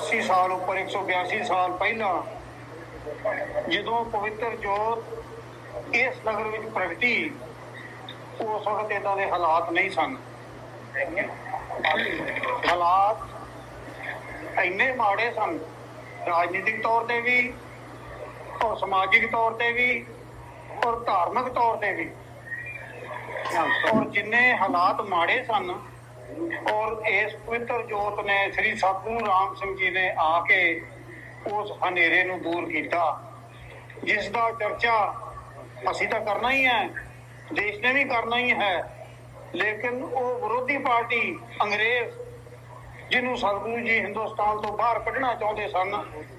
80 ਸਾਲ ਉੱਪਰ 182 ਸਾਲ ਪਹਿਲਾਂ ਜਦੋਂ ਪਵਿੱਤਰ ਜੋਤ ਇਸ ਨਗਰ ਵਿੱਚ ਪ੍ਰਗਟੀ, ਉਸ ਵਕਤ ਇਦਾਂ ਦੇ ਹਾਲਾਤ ਨਹੀਂ ਸਨ। ਹਾਲਾਤ ਇੰਨੇ ਮਾੜੇ ਸਨ, ਰਾਜਨੀਤਿਕ ਤੌਰ ਤੇ ਵੀ, ਔਰ ਸਮਾਜਿਕ ਤੌਰ ਤੇ ਵੀ, ਔਰ ਧਾਰਮਿਕ ਤੌਰ ਤੇ ਵੀ। ਔਰ ਜਿੰਨੇ ਹਾਲਾਤ ਮਾੜੇ ਸਨ ਔਰ ਇਸ ਪਵਿੱਤਰ ਜੋਤ ਨੇ ਸ੍ਰੀ ਸਤਿਗੁਰੂ ਰਾਮ ਸਿੰਘ ਜੀ ਨੇ ਆ ਕੇ ਉਸ ਹਨੇਰੇ ਨੂੰ ਦੂਰ ਕੀਤਾ, ਜਿਸ ਦਾ ਚਰਚਾ ਅਸੀਂ ਤਾਂ ਕਰਨਾ ਹੀ ਹੈ, ਦੇਸ਼ ਨੇ ਵੀ ਕਰਨਾ ਹੀ ਹੈ, ਲੇਕਿਨ ਉਹ ਵਿਰੋਧੀ ਪਾਰਟੀ ਅੰਗਰੇਜ਼, ਜਿਹਨੂੰ ਸਤਿਗੁਰੂ ਜੀ ਹਿੰਦੁਸਤਾਨ ਤੋਂ ਬਾਹਰ ਕੱਢਣਾ ਚਾਹੁੰਦੇ ਸਨ,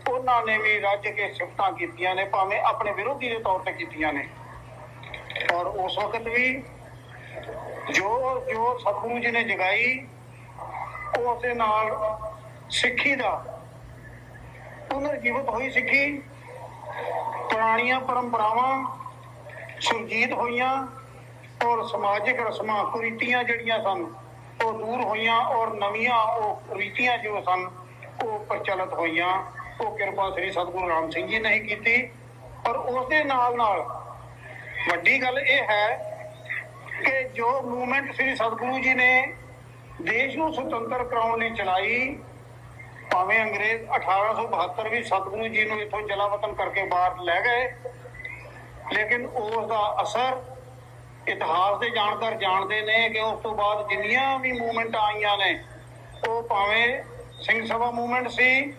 ਉਹਨਾਂ ਨੇ ਵੀ ਰੱਜ ਕੇ ਸਿਫਤਾਂ ਕੀਤੀਆਂ ਨੇ, ਭਾਵੇਂ ਆਪਣੇ ਵਿਰੋਧੀ ਦੇ ਤੌਰ ਤੇ ਕੀਤੀਆਂ ਨੇ। ਔਰ ਉਸ ਵਕਤ ਵੀ ਜੋ ਜੋ ਸਤਿਗੁਰੂ ਜੀ ਨੇ ਜਗਾਈ ਉਸ ਦੇ ਨਾਲ ਸਿੱਖੀ ਦਾ ਪੁਨਰ ਜੀਵਤ ਹੋਈ ਸਿੱਖੀ। ਪੁਰਾਣੀਆਂ ਪਰੰਪਰਾਵਾਂ ਸੁਰਜੀਤ ਹੋਈਆਂ ਔਰ ਸਮਾਜਿਕ ਰਸਮਾਂ, ਕੁਰੀਤੀਆਂ ਜਿਹੜੀਆਂ ਸਨ, ਉਹ ਦੂਰ ਹੋਈਆਂ ਔਰ ਨਵੀਆਂ ਉਹ ਰੀਤੀਆਂ ਜੋ ਸਨ, ਉਹ ਪ੍ਰਚਲਿਤ ਹੋਈਆਂ। ਉਹ ਕਿਰਪਾ ਸ੍ਰੀ ਸਤਿਗੁਰੂ ਰਾਮ ਸਿੰਘ ਜੀ ਨੇ ਕੀਤੀ। ਔਰ ਉਸ ਦੇ ਨਾਲ ਨਾਲ ਵੱਡੀ ਗੱਲ ਇਹ ਹੈ ਕਿ ਜੋ ਮੂਵਮੈਂਟ ਸ੍ਰੀ ਸਤਿਗੁਰੂ ਜੀ ਨੇ ਦੇਸ਼ ਨੂੰ ਸੁਤੰਤਰ ਕਰਾਉਣ ਲਈ ਚਲਾਈ, ਭਾਵੇਂ ਅੰਗਰੇਜ਼ 1872 ਵੀ ਸਤਿਗੁਰੂ ਜੀ ਨੂੰ ਇੱਥੋਂ ਜਲਾਵਤਨ ਕਰਕੇ ਬਾਹਰ ਲੈ ਗਏ, ਲੇਕਿਨ ਉਸ ਦਾ ਅਸਰ ਇਤਿਹਾਸ ਦੇ ਜਾਣਕਾਰ ਜਾਣਦੇ ਨੇ ਕਿ ਉਸ ਤੋਂ ਬਾਅਦ ਜਿੰਨੀਆਂ ਵੀ ਮੂਵਮੈਂਟ ਆਈਆਂ ਨੇ, ਉਹ ਭਾਵੇਂ ਸਿੰਘ ਸਭਾ ਮੂਵਮੈਂਟ ਸੀ,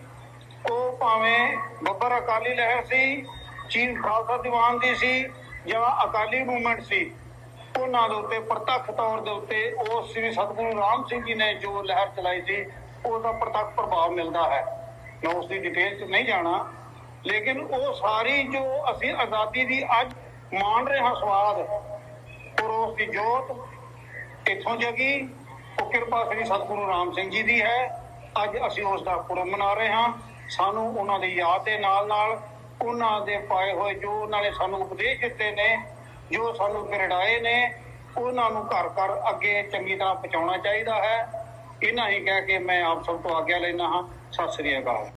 ਉਹ ਭਾਵੇਂ ਬੱਬਰ ਅਕਾਲੀ ਲਹਿਰ ਸੀ, ਚੀਨ ਖਾਲਸਾ ਦੀਵਾਨ ਦੀ ਸੀ ਜਾਂ ਅਕਾਲੀ ਮੂਵਮੈਂਟ ਸੀ। ਉਹਨਾਂ ਦੇ ਉੱਤੇ ਪ੍ਰਤੱਖ ਤੌਰ ਦੇ ਉੱਤੇ ਉਹ ਸ੍ਰੀ ਸਤਿਗੁਰੂ ਰਾਮ ਸਿੰਘ ਜੀ ਨੇ ਜੋ ਲਹਿਰ ਚਲਾਈ ਸੀ, ਉਹਦਾ ਪ੍ਰਤੱਖ ਪ੍ਰਭਾਵ ਮਿਲਦਾ ਹੈ। ਮੈਂ ਉਸ ਦੀ ਡਿਟੇਲ 'ਚ ਨਹੀਂ ਜਾਣਾ, ਲੇਕਿਨ ਉਹ ਸਾਰੀ ਜੋ ਅਸੀਂ ਆਜ਼ਾਦੀ ਦੀ ਅੱਜ ਮਾਣ ਰਹੇ ਸਵਾਦ ਔਰ ਦੀ ਜੋਤ, ਇੱਥੋਂ ਜਗੀ, ਉਹ ਕਿਰਪਾ ਸ੍ਰੀ ਸਤਿਗੁਰੂ ਰਾਮ ਸਿੰਘ ਜੀ ਦੀ ਹੈ। ਅੱਜ ਅਸੀਂ ਉਸ ਦਾ ਪੁਰਬ ਮਨਾ ਰਹੇ ਹਾਂ। ਸਾਨੂੰ ਉਹਨਾਂ ਦੀ ਯਾਦ ਦੇ ਨਾਲ ਨਾਲ ਉਹਨਾਂ ਦੇ ਪਾਏ ਹੋਏ ਜੋ ਉਹਨਾਂ ਨੇ ਸਾਨੂੰ ਉਪਦੇਸ਼ ਦਿੱਤੇ ਨੇ ਜੋ ਸਾਨੂੰ ਪਿਰੜਾਏ ਨੇ, ਉਹਨਾਂ ਨੂੰ ਘਰ ਘਰ ਅੱਗੇ ਚੰਗੀ ਤਰ੍ਹਾਂ ਪਹੁੰਚਾਉਣਾ ਚਾਹੀਦਾ ਹੈ। ਇਹਨਾਂ ਹੀ ਕਹਿ ਕੇ ਮੈਂ ਆਪ ਸਭ ਤੋਂ ਆਗਿਆ ਲੈਣਾ ਹਾਂ। ਸਤਿ ਸ੍ਰੀ ਅਕਾਲ।